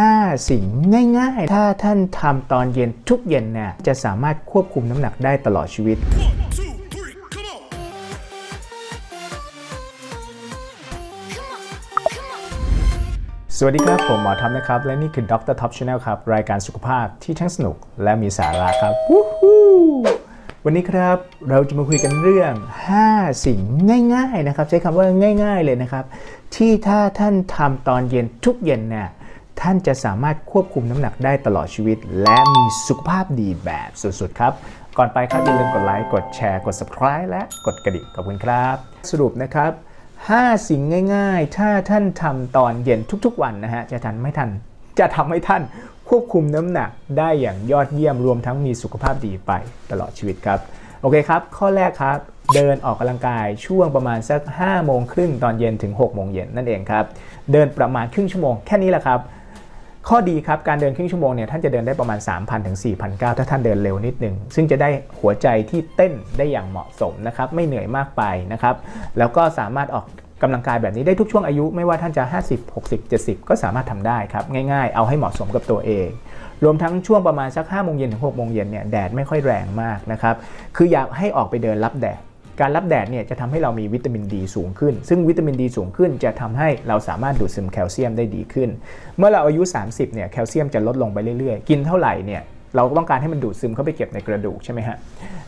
5 สิ่งง่ายๆ ถ้าท่านทำตอนเย็นทุกเย็นเนี่ยจะสามารถควบคุมน้ำหนักได้ตลอดชีวิต สวัสดีครับ ผมหมอท็อปนะครับ และนี่คือดรท็อปชาแนลครับ รายการสุขภาพที่ทั้งสนุกและมีสาระครับวู้ฮู้วันนี้ครับเราจะมาคุยกันเรื่อง 5 สิ่งง่ายๆนะครับ ใช้คำว่าง่าย ๆเลยนะครับ ที่ถ้าท่านทำตอนเย็นทุกเย็นเนี่ย ท่านจะสามารถควบคุมน้ำหนักได้ตลอดชีวิต และมีสุขภาพดีแบบสุดๆ ครับ ก่อนไปครับอย่าลืมกดไลค์กดแชร์กด subscribe และกดกระดิ่งขอบคุณครับ สรุปนะครับ 5 สิ่งง่ายๆ ถ้าท่านทำตอนเย็นทุกๆ วันนะฮะจะทันไม่ทัน จะทำให้ท่านควบคุมน้ำหนักได้อย่างยอดเยี่ยมรวมทั้งมีสุขภาพดีไปตลอดชีวิตครับ โอเคครับ ข้อแรกครับเดินออกกำลังกายช่วงประมาณสัก5โมงครึ่งตอนเย็นถึง6โมงเย็นนั่นเองครับ เดินประมาณครึ่งชั่วโมงแค่นี้แหละครับ ข้อดีครับการเดินครึ่งชั่วโมงเนี่ยท่านจะเดินได้ประมาณ 3,000 ถึง 4,900 ถ้าท่านเดินเร็วนิดหนึ่งซึ่งจะได้หัวใจที่เต้นได้อย่างเหมาะสมนะครับไม่เหนื่อยมากไปนะครับแล้วก็สามารถออกกำลังกายแบบนี้ได้ทุกช่วงอายุไม่ว่าท่านจะ 50 60 70 ก็สามารถทำได้ครับง่ายๆ เอาให้เหมาะสมกับตัวเอง รวมทั้งช่วงประมาณสัก5โมงเย็นถึง6โมงเย็นเนี่ยแดดไม่ค่อยแรงมากนะครับคืออยากให้ออกไปเดินรับแดด การรับแดดเนี่ยจะทำให้เรามีวิตามินดีสูงขึ้น ซึ่งวิตามินดีสูงขึ้นจะทำให้เราสามารถดูดซึมแคลเซียมได้ดีขึ้น เมื่อเราอายุ 30เนี่ยแคลเซียมจะลดลงไปเรื่อยๆ กินเท่าไหร่เนี่ยเราก็ต้องการให้มันดูดซึมเข้าไปเก็บในกระดูกใช่ไหมฮะ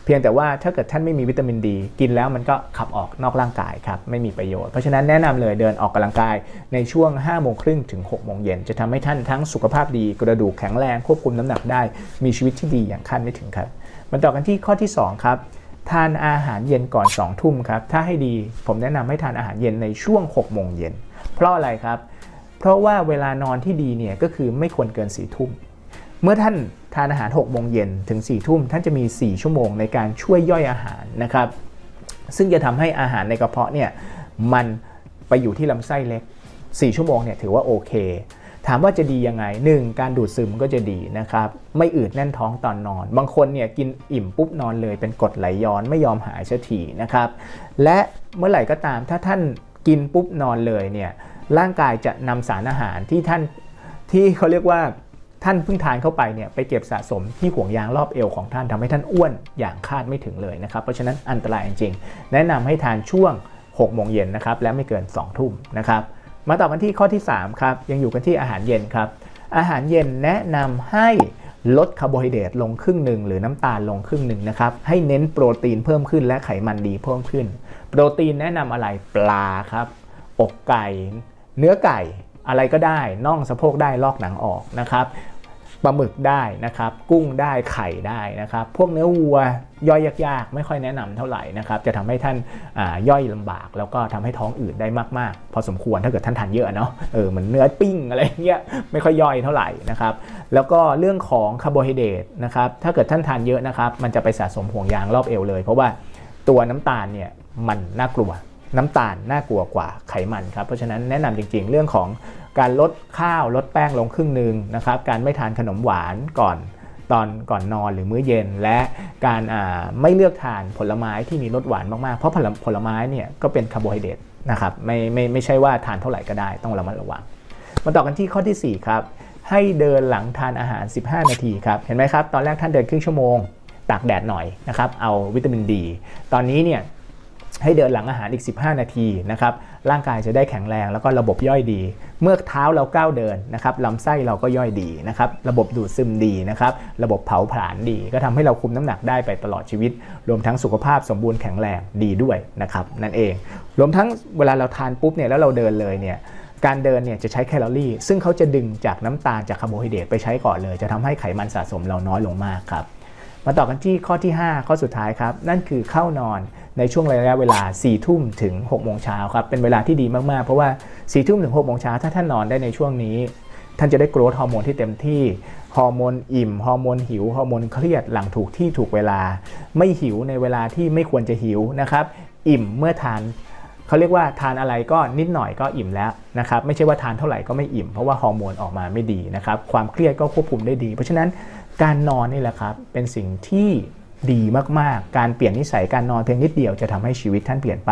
เพียงแต่ว่าถ้าเกิดท่านไม่มีวิตามินดี กินแล้วมันก็ขับออกนอกร่างกายครับ ไม่มีประโยชน์ เพราะฉะนั้นแนะนำเลยเดินออกกำลังกายในช่วง5โมงครึ่งถึง6โมงเย็นจะทำให้ท่านทั้งสุขภาพดีกระดูกแข็งแรงควบคุมน้ำหนักได้ มีชีวิตที่ดีอย่างคาดไม่ถึงครับมาต่อกันที่ข้อที่สองครับ ทานอาหารเย็นก่อน2ทุ่มครับ ถ้าให้ดีผมแนะนำให้ทานอาหารเย็นในช่วง6โมงเย็น เพราะอะไรครับ เพราะว่าเวลานอนที่ดีเนี่ยก็คือไม่ควรเกิน4ี่ทุ่ม เมื่อท่านทานอาหาร6โมงเย็นถึง4ี่ทุ่มท่านจะมี 4 ชั่วโมงในการช่วยย่อยอาหารนะครับ ซึ่งจะทำให้อาหารในกระเพาะเนี่ยมันไปอยู่ที่ลำไส้เล็ก 4 ชั่วโมงเนี่ยถือว่าโอเค ถามว่าจะดียังไง 1. การดูดซึมก็จะดีนะครับ ไม่อืดแน่นท้องตอนนอน บางคนเนี่ยกินอิ่มปุ๊บนอนเลยเป็นกรดไหลย้อนไม่ยอมหายสักทีนะครับ และเมื่อไหร่ก็ตามถ้าท่านกินปุ๊บนอนเลยเนี่ยร่างกายจะนำสารอาหารที่ท่านที่เขาเรียกว่าท่านเพิ่งทานเข้าไปเนี่ยไปเก็บสะสมที่ห่วงยางรอบเอวของท่านทำให้ท่านอ้วนอย่างคาดไม่ถึงเลยนะครับ เพราะฉะนั้นอันตรายจริงๆ แนะนำให้ทานช่วง6โมงเย็นนะครับและไม่เกิน 2 ทุ่มนะครับ มาต่อกันที่ข้อที่ 3 ครับ ยังอยู่กันที่อาหารเย็นครับ อาหารเย็นแนะนำให้ลดคาร์โบไฮเดรตลงครึ่งหนึ่งหรือน้ำตาลลงครึ่งหนึ่งนะครับ ให้เน้นโปรตีนเพิ่มขึ้นและไขมันดีเพิ่มขึ้น โปรตีนแนะนำอะไรปลาครับอกไก่ เนื้อไก่อะไรก็ได้น่องสะโพกได้ลอกหนังออกนะครับ ปลาหมึกได้นะครับ กุ้งได้ไข่ได้นะครับ พวกเนื้อวัวย่อยยากๆ ไม่ค่อยแนะนำเท่าไหร่นะครับ จะทำให้ท่านาย่อยลำบาก แล้วก็ทำให้ท้องอืดได้มากๆ พอสมควรถ้าเกิดท่านทานเยอะเนาะเออเหมือนเนื้อปิ้งอะไรเงี้ยไม่ค่อยย่อยเท่าไหร่นะครับ แล้วก็เรื่องของคาร์โบไฮเดรตนะครับถ้าเกิดท่านทานเยอะนะครับ มันจะไปสะสมห่วงยางรอบเอวเลย เพราะว่าตัวน้ำตาลเนี่ยมันน่ากลัว น้ำตาลน่ากลัวกว่าไขมันครับ เพราะฉะนั้นแนะนำจริงๆ เรื่องของการลดข้าวลดแป้งลงครึ่งหนึ่งนะครับ การไม่ทานขนมหวานก่อนตอนก่อนนอนหรือมื้อเย็น และการไม่เลือกทานผลไม้ที่มีรสหวานมากๆ เพราะผลผลไม้เนี่ยก็เป็นคาร์โบไฮเดรตนะครับไม่ไม่ไม่ใช่ว่าทานเท่าไหร่ก็ได้ต้องระมัดระวัง มาต่อกันที่ข้อทีสี่4 ครับ ให้เดินหลังทานอาหาร 15 นาทีครับ เห็นไหมครับ ตอนแรกท่านเดินครึ่งชั่วโมงตากแดดหน่อยนะครับ เอาวิตามินดี ตอนนี้เนี่ย ให้เดินหลังอาหารอีก 15 นาทีนะครับ ร่างกายจะได้แข็งแรงแล้วก็ระบบย่อยดี เมื่อเท้าเราก้าวเดินนะครับลำไส้เราก็ย่อยดีนะครับ ระบบดูดซึมดีนะครับ ระบบเผาผลาญดี ก็ทำให้เราคุมน้ำหนักได้ไปตลอดชีวิต รวมทั้งสุขภาพสมบูรณ์แข็งแรงดีด้วยนะครับนั่นเอง รวมทั้งเวลาเราทานปุ๊บเนี่ยแล้วเราเดินเลยเนี่ยการเดินเนี่ยจะใช้แคลอรี่ ซึ่งเขาจะดึงจากน้ำตาลจากคาร์โบไฮเดรตไปใช้ก่อนเลย จะทำให้ไขมันสะสมเราน้อยลงมากครับ มาต่อกันที่ข้อที่ 5 ข้อสุดท้ายครับ นั่นคือเข้านอนในช่วงระยะเวลา4ทุ่มถึง6โมงเช้าครับ เป็นเวลาที่ดีมาก ๆ เพราะว่า4ทุ่มถึง6โมงเช้าถ้าท่านนอนได้ในช่วงนี้ ท่านจะได้โกรทฮอร์โมนที่เต็มที่ ฮอร์โมนอิ่ม ฮอร์โมนหิว ฮอร์โมนเครียดหลังถูกที่ถูกเวลา ไม่หิวในเวลาที่ไม่ควรจะหิวนะครับ อิ่มเมื่อทาน เขาเรียกว่าทานอะไรก็นิดหน่อยก็อิ่มแล้วนะครับไม่ใช่ว่าทานเท่าไหร่ก็ไม่อิ่มเพราะว่าฮอร์โมนออกมาไม่ดีนะครับความเครียดก็ควบคุมได้ดี เพราะฉะนั้นการนอนนี่แหละครับเป็นสิ่งที่ดีมากๆ การเปลี่ยนนิสัยการนอนเพียงนิดเดียวจะทำให้ชีวิตท่านเปลี่ยนไป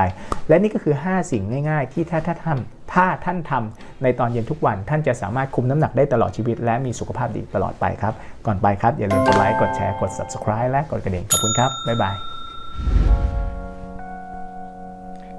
และนี่ก็คือ 5 สิ่งง่ายๆ ที่ถ้าท่านทำถ้าท่านทำในตอนเย็นทุกวัน ท่านจะสามารถคุมน้ำหนักได้ตลอดชีวิต และมีสุขภาพดีตลอดไปครับ ก่อนไปครับ อย่าลืมกดไลค์กดแชร์กด subscribe และกดกระดิ่งขอบคุณครับบ๊ายบาย